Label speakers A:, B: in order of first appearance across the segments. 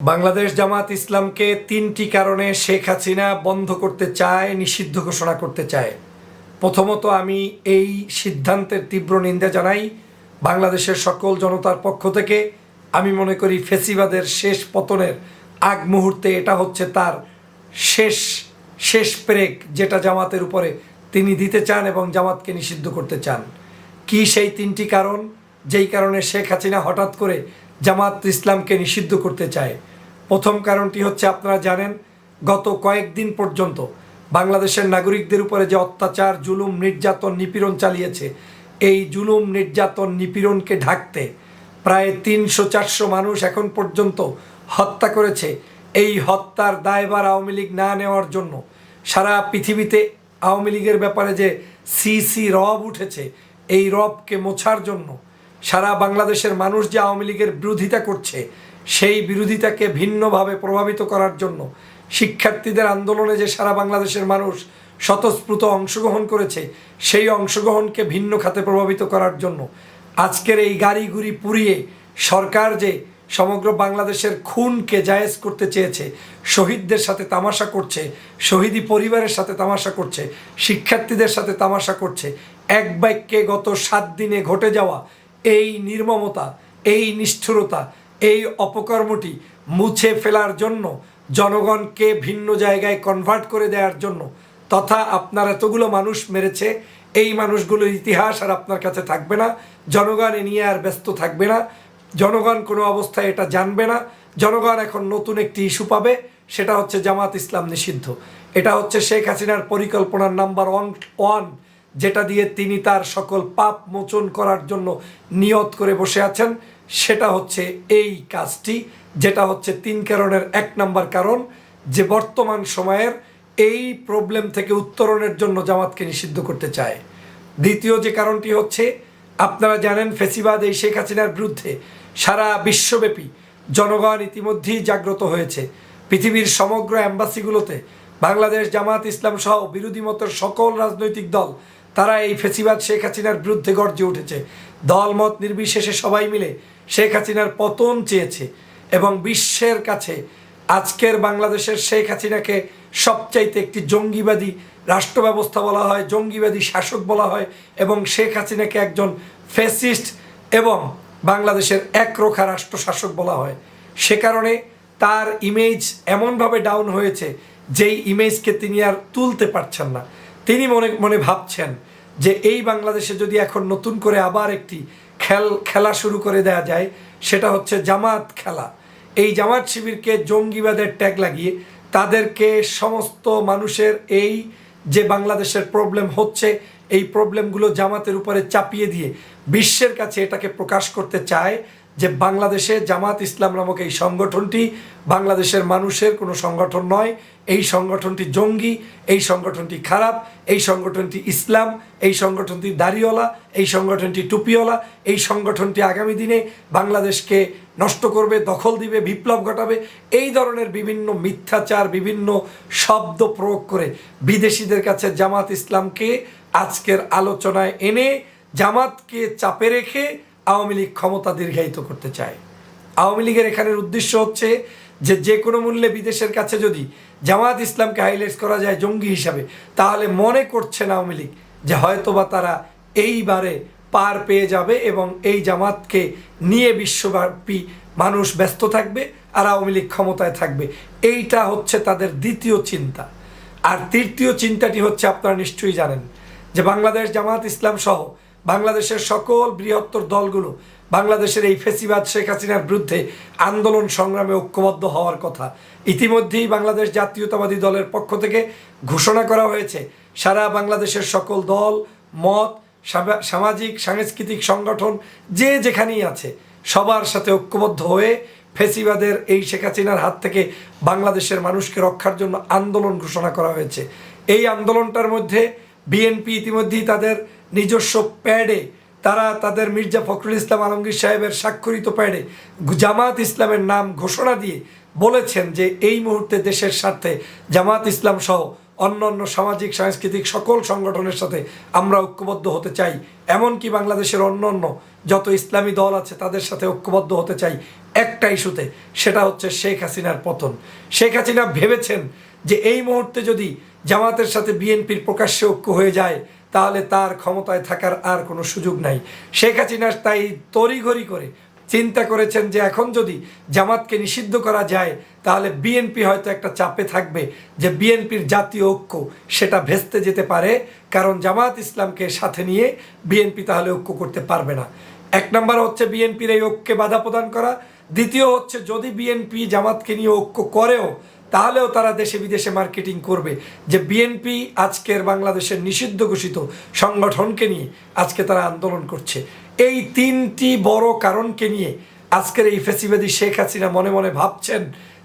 A: বাংলাদেশ জামাত ইসলামকে তিনটি কারণে শেখ হাসিনা বন্ধ করতে চায়, নিষিদ্ধ ঘোষণা করতে চায়। প্রথমত আমি এই সিদ্ধান্তের তীব্র নিন্দা জানাই বাংলাদেশের সকল জনতার পক্ষ থেকে। আমি মনে করি ফেসিবাদের শেষ পতনের আগ মুহূর্তে এটা হচ্ছে তার শেষ শেষ প্রেক যেটা জামাতের উপরে তিনি দিতে চান এবং জামাতকে নিষিদ্ধ করতে চান। কি সেই তিনটি কারণ? যেই কারণে শেখ হাসিনা হঠাৎ করে জামাত ইসলামকে নিষিদ্ধ করতে চায়। প্রথম কারণটি হচ্ছে আপনারা জানেন, গত কয়েকদিন পর্যন্ত বাংলাদেশের নাগরিকদের উপরে যে অত্যাচার, জুলুম, নির্যাতন, নিপীড়ন চালিয়েছে, এই জুলুম, নির্যাতন, নিপীড়নকে ঢাকতে প্রায় তিনশো, চারশো মানুষ এখন পর্যন্ত হত্যা করেছে। এই হত্যার দায়বার আওয়ামী লীগ না নেওয়ার জন্য সারা পৃথিবীতে আওয়ামী লীগের ব্যাপারে যে সিসি রব উঠেছে, এই রবকে মোছার জন্য সারা বাংলাদেশের মানুষ যে আওয়ামী লীগের বিরোধিতা করছে সেই বিরোধিতাকে ভিন্নভাবে প্রভাবিত করার জন্য শিক্ষার্থীদের আন্দোলনে যে সারা বাংলাদেশের মানুষ স্বতঃস্ফূর্ত অংশগ্রহণ করেছে, সেই অংশগ্রহণকে ভিন্ন খাতে প্রভাবিত করার জন্য আজকের এই গাড়িগুড়ি পুড়িয়ে সরকার যে সমগ্র বাংলাদেশের খুনকে জায়েজ করতে চেয়েছে, শহীদদের সাথে তামাশা করছে, শহীদি পরিবারের সাথে তামাশা করছে, শিক্ষার্থীদের সাথে তামাশা করছে, এক বাক্যে গত সাত দিনে ঘটে যাওয়া এই নির্মমতা, এই নিষ্ঠুরতা এই অপকর্মটি মুছে ফেলার জন্য জনগণকে ভিন্ন জায়গায় কনভার্ট করে দেওয়ার জন্য। তথা আপনার এতগুলো মানুষ মেরেছে, এই মানুষগুলোর ইতিহাস আর আপনার কাছে থাকবে না। জনগণ এ নিয়ে আর ব্যস্ত থাকবে না। জনগণ কোনো অবস্থায় এটা জানবে না। জনগণ এখন নতুন একটি ইস্যু পাবে, সেটা হচ্ছে জামাত ইসলাম নিষিদ্ধ। এটা হচ্ছে শেখ হাসিনার পরিকল্পনার নাম্বার ওয়ান ওয়ান, যেটা দিয়ে তিনি তার সকল পাপ মোচন করার জন্য নিয়ত করে বসে আছেন। সেটা হচ্ছে এই কাজটি, যেটা হচ্ছে তিন কারণের এক নাম্বার কারণ, যে বর্তমান সময়ের এই প্রবলেম থেকে উত্তরণের জন্য জামাতকে নিষিদ্ধ করতে চায়। দ্বিতীয় যে কারণটি হচ্ছে, আপনারা জানেন ফেসিবাদ এই শেখ হাসিনার বিরুদ্ধে সারা বিশ্বব্যাপী জনগণ ইতিমধ্যেই জাগ্রত হয়েছে। পৃথিবীর সমগ্র অ্যাম্বাসিগুলোতে বাংলাদেশ জামাত ইসলাম সহ বিরোধী মতের সকল রাজনৈতিক দল, তারা এই ফেসিবাদ শেখ হাসিনার বিরুদ্ধে গর্জে উঠেছে। দলমত নির্বিশেষে সবাই মিলে শেখ হাসিনার পতন চেয়েছে এবং বিশ্বের কাছে আজকের বাংলাদেশের শেখ হাসিনাকে সবচাইতে একটি জঙ্গিবাদী রাষ্ট্র ব্যবস্থা বলা হয়, জঙ্গিবাদী শাসক বলা হয় এবং শেখ হাসিনাকে একজন ফেসিস্ট এবং বাংলাদেশের একরোখা রাষ্ট্র শাসক বলা হয়। সে কারণে তার ইমেজ এমনভাবে ডাউন হয়েছে যেই ইমেজকে তিনি আর তুলতে পারছেন না। তিনি মনে মনে ভাবছেন যে এই বাংলাদেশে যদি এখন নতুন করে আবার একটি খেল, খেলা শুরু করে দেয়া যায়, সেটা হচ্ছে জামাত খেলা। এই জামাত শিবিরকে জঙ্গিবাদের ট্যাগ লাগিয়ে তাদেরকে সমস্ত মানুষের এই যে বাংলাদেশের প্রবলেম হচ্ছে, এই প্রবলেমগুলো জামাতের উপরে চাপিয়ে দিয়ে বিশ্বের কাছে এটাকে প্রকাশ করতে চায় যে বাংলাদেশে জামাত ইসলাম নামক এই সংগঠনটি বাংলাদেশের মানুষের কোনো সংগঠন নয়। এই সংগঠনটি জঙ্গি, এই সংগঠনটি খারাপ, এই সংগঠনটি ইসলাম, এই সংগঠনটি দাড়িওয়ালা, এই সংগঠনটি টুপিওয়ালা, এই সংগঠনটি আগামী দিনে বাংলাদেশকে নষ্ট করবে, দখল দিবে, বিপ্লব ঘটাবে। এই ধরনের বিভিন্ন মিথ্যাচার, বিভিন্ন শব্দ প্রয়োগ করে বিদেশিদের কাছে জামাত ইসলামকে আজকের আলোচনায় এনে জামাতকে চাপে রেখে আওয়ামী লীগ ক্ষমতা দীর্ঘায়িত করতে চায়। আওয়ামী লীগের এখানের উদ্দেশ্য হচ্ছে যে যে কোনো মূল্যে বিদেশের কাছে যদি জামায়াত ইসলামকে হাইলাইট করা যায় জঙ্গি হিসাবে, তাহলে মনে করছেন আওয়ামী লীগ যে হয়তোবা তারা এইবারে পার পেয়ে যাবে এবং এই জামাতকে নিয়ে বিশ্বব্যাপী মানুষ ব্যস্ত থাকবে আর আওয়ামী লীগ ক্ষমতায় থাকবে। এইটা হচ্ছে তাদের দ্বিতীয় চিন্তা। আর তৃতীয় চিন্তাটি হচ্ছে, আপনারা নিশ্চয়ই জানেন যে, বাংলাদেশ জামাত ইসলাম সহ বাংলাদেশের সকল বৃহত্তর দলগুলো বাংলাদেশের এই ফেসিবাদ শেখ হাসিনার বিরুদ্ধে আন্দোলন সংগ্রামে ঐক্যবদ্ধ হওয়ার কথা। ইতিমধ্যেই বাংলাদেশ জাতীয়তাবাদী দলের পক্ষ থেকে ঘোষণা করা হয়েছে, সারা বাংলাদেশের সকল দল, মত সামাজিক, সাংস্কৃতিক সংগঠন, যে যেখানেই আছে, সবার সাথে ঐক্যবদ্ধ হয়ে ফেসিবাদের এই শেখ হাসিনার হাত থেকে বাংলাদেশের মানুষকে রক্ষার জন্য আন্দোলন ঘোষণা করা হয়েছে। এই আন্দোলনটার মধ্যে বিএনপি ইতিমধ্যেই তাদের নিজস্ব প্যাডে তারা তাদের মির্জা ফখরুল ইসলাম আলমগীর সাহেবের স্বাক্ষরিত প্যাডে জামাত ইসলামের নাম ঘোষণা দিয়ে বলেছেন যে এই মুহূর্তে দেশের স্বার্থে জামাত ইসলাম সহ অন্য অন্য সামাজিক, সাংস্কৃতিক সকল সংগঠনের সাথে আমরা ঐক্যবদ্ধ হতে চাই। এমনকি বাংলাদেশের অন্য অন্য যত ইসলামী দল আছে তাদের সাথে ঐক্যবদ্ধ হতে চাই একটা ইস্যুতে, সেটা হচ্ছে শেখ হাসিনার পতন। শেখ হাসিনা ভেবেছেন যে এই মুহূর্তে যদি জামাতের সাথে বিএনপির প্রকাশ্যে ঐক্য হয়ে যায় তাহলে তার ক্ষমতায় থাকার আর কোনো সুযোগ নাই। শেখ হাসিনা তাই তড়িঘড়ি করে চিন্তা করেছেন যে এখন যদি জামাতকে নিষিদ্ধ করা যায়, তাহলে বিএনপি হয়তো একটা চাপে থাকবে যে বিএনপির জাতীয় ঐক্য সেটা ভেস্তে যেতে পারে, কারণ জামাত ইসলামকে সাথে নিয়ে বিএনপি তাহলে ঐক্য করতে পারবে না। এক নম্বর হচ্ছে বিএনপির এই ঐক্যে বাধা প্রদান করা। দ্বিতীয় হচ্ছে যদি বিএনপি জামাতকে নিয়ে ঐক্য করেও তাহলেও তারা দেশে বিদেশে মার্কেটিং করবে। যে বিএনপি আজকের বাংলাদেশের নিষিদ্ধ ঘোষিত সংগঠনকে নিয়ে আজকে তারা আন্দোলন করছে। এই তিনটি বড় কারণকে নিয়ে আজকের এই ফেসিবাদী শেখ হাসিনা মনে মনে ভাবছেন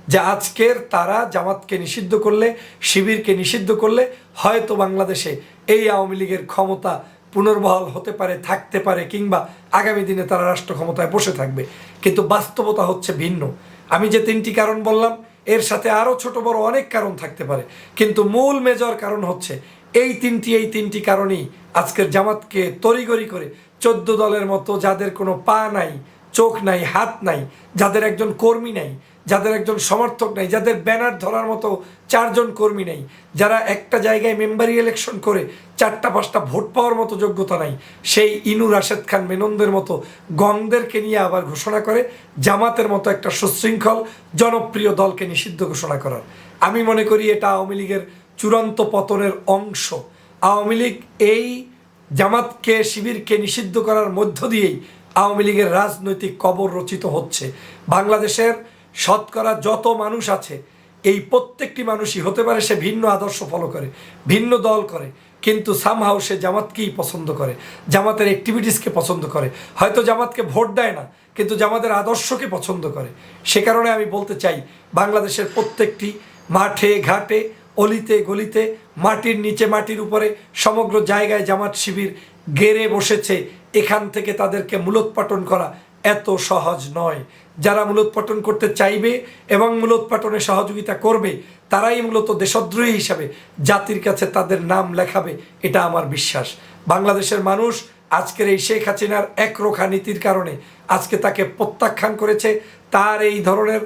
A: যে আজকের তারা জামাতকে নিষিদ্ধ করলে, শিবিরকে নিষিদ্ধ করলে হয়তো বাংলাদেশে এই আওয়ামী লীগের ক্ষমতা পুনর্বহাল হতে পারে, থাকতে পারে কিংবা আগামী দিনে তারা রাষ্ট্র ক্ষমতায় বসে থাকবে। কিন্তু বাস্তবতা হচ্ছে ভিন্ন। আমি যে তিনটি কারণ বললাম এর সাথে আরও ছোট বড় অনেক কারণ থাকতে পারে। কিন্তু মূল মেজর কারণ হচ্ছে, এই তিনটি এই তিনটি কারণেই আজকের জামাতকে তড়িগড়ি করে চোদ্দ দলের মতো যাদের কোনো পা নাই, চোখ নাই, হাত নাই, যাদের একজন কর্মী নাই যাদের একজন সমর্থক নাই, যাদের ব্যানার ধরার মতো চারজন কর্মী নেই, যারা একটা জায়গায় মেম্বারি ইলেকশন করে চারটা পাঁচটা ভোট পাওয়ার মতো যোগ্যতা নাই, সেই ইনু রাশেদ খান মেননদের মতো গংদেরকে নিয়ে আবার ঘোষণা করে, জামাতের মতো একটা সুশৃঙ্খল, জনপ্রিয় দলকে নিষিদ্ধ ঘোষণা করার। আমি মনে করি এটা আওয়ামী লীগের চূড়ান্ত পতনের অংশ। আওয়ামী লীগ এই জামাতকে, শিবিরকে নিষিদ্ধ করার মধ্য দিয়েই আওয়ামী লীগের রাজনৈতিক কবর রচিত হচ্ছে। বাংলাদেশের শতকরা যত মানুষ আছে, এই প্রত্যেকটি মানুষই হতে পারে সে ভিন্ন আদর্শ ফলো করে, ভিন্ন দল করে, কিন্তু সামহাও সে জামাতকেই পছন্দ করে, জামাতের অ্যাক্টিভিটিসকে পছন্দ করে। হয়তো জামাতকে ভোট দেয় না, কিন্তু জামাতের আদর্শকে পছন্দ করে। সে কারণে আমি বলতে চাই, বাংলাদেশের প্রত্যেকটি মাঠে, ঘাটে, অলিতে, গলিতে, মাটির নিচে, মাটির উপরে, সমগ্র জায়গায় জামাত শিবির গেড়ে বসেছে। এখান থেকে তাদেরকে মূলোৎপাটন করা এত সহজ নয়। যারা মূলোৎপাটন করতে চাইবে এবং মূলোৎপাটনে সহযোগিতা করবে, তারাই মূলত দেশদ্রোহী হিসাবে জাতির কাছে তাদের নাম লেখাবে, এটা আমার বিশ্বাস। বাংলাদেশের মানুষ আজকের এই শেখ হাসিনার একরোখা নীতির কারণে আজকে তাকে প্রত্যাখ্যান করেছে, তার এই ধরনের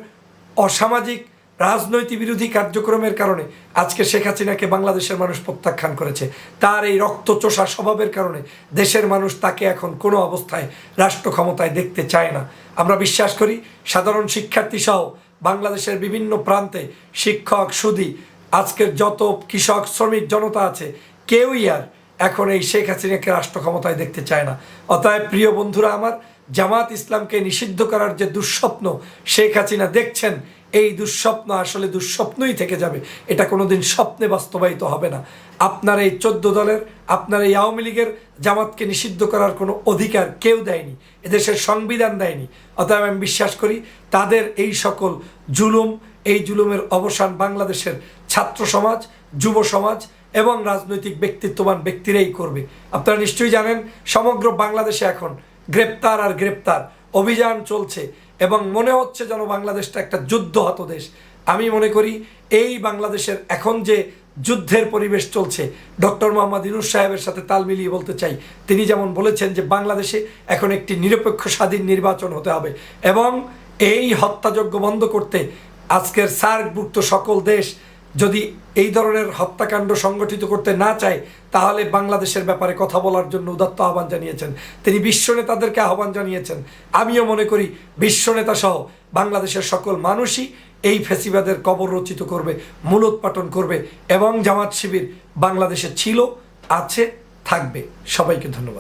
A: অসামাজিক রাজনৈতিক বিরোধী কার্যক্রমের কারণে আজকে শেখ হাসিনাকে বাংলাদেশের মানুষ প্রত্যাখ্যান করেছে। তার এই রক্তচোষা স্বভাবের কারণে দেশের মানুষ তাকে এখন কোনো অবস্থায় রাষ্ট্র ক্ষমতায় দেখতে চায় না। আমরা বিশ্বাস করি, সাধারণ শিক্ষার্থী সহ বাংলাদেশের বিভিন্ন প্রান্তে শিক্ষক, সুদী, আজকের যত কৃষক, শ্রমিক জনতা আছে, কেউই আর এখন এই শেখ হাসিনাকে রাষ্ট্র ক্ষমতায় দেখতে চায় না। অতএব প্রিয় বন্ধুরা আমার, জামাত ইসলামকে নিষিদ্ধ করার যে দুঃস্বপ্ন শেখ হাসিনা দেখছেন এই দুঃস্বপ্ন আসলে দুঃস্বপ্নই থেকে যাবে। এটা কোনোদিন স্বপ্নে বাস্তবায়িত হবে না। আপনার এই চোদ্দ দলের, আপনার এই আওয়ামী লীগের জামাতকে নিষিদ্ধ করার কোনো অধিকার কেউ দেয়নি, এদেশের সংবিধান দেয়নি। অতএব আমি বিশ্বাস করি, তাদের এই সকল জুলুম, এই জুলুমের অবসান বাংলাদেশের ছাত্র সমাজ, যুব সমাজ এবং রাজনৈতিক ব্যক্তিত্ববান ব্যক্তিরাই করবে। আপনারা নিশ্চয়ই জানেন, সমগ্র বাংলাদেশে এখন গ্রেপ্তার আর গ্রেপ্তার। অভিযান চলছে। এবং মনে হচ্ছে যেন বাংলাদেশটা একটা যুদ্ধহত দেশ। আমি মনে করি এই বাংলাদেশের এখন যে যুদ্ধের পরিবেশ চলছে, ডক্টর মোহাম্মদ ইনুস সাহেবের সাথে তাল মিলিয়ে বলতে চাই, তিনি যেমন বলেছেন যে বাংলাদেশে এখন একটি নিরপেক্ষ স্বাধীন নির্বাচন হতে হবে এবং এই হত্যাযজ্ঞ বন্ধ করতে আজকের সার্কভুক্ত সকল দেশ যদি এই ধরনের হত্যাকাণ্ড সংগঠিত করতে না চায়, তাহলে বাংলাদেশের ব্যাপারে কথা বলার জন্য উদাত্ত আহ্বান জানিয়েছেন। তিনি বিশ্ব নেতাদেরকে আহ্বান জানিয়েছেন। আমিও মনে করি বিশ্ব নেতা সহ বাংলাদেশের সকল মানুষই এই ফেসিবাদের কবর রচিত করবে মূলোৎপাটন করবে এবং জামাত শিবির বাংলাদেশে ছিল, আছে, থাকবে। সবাইকে ধন্যবাদ।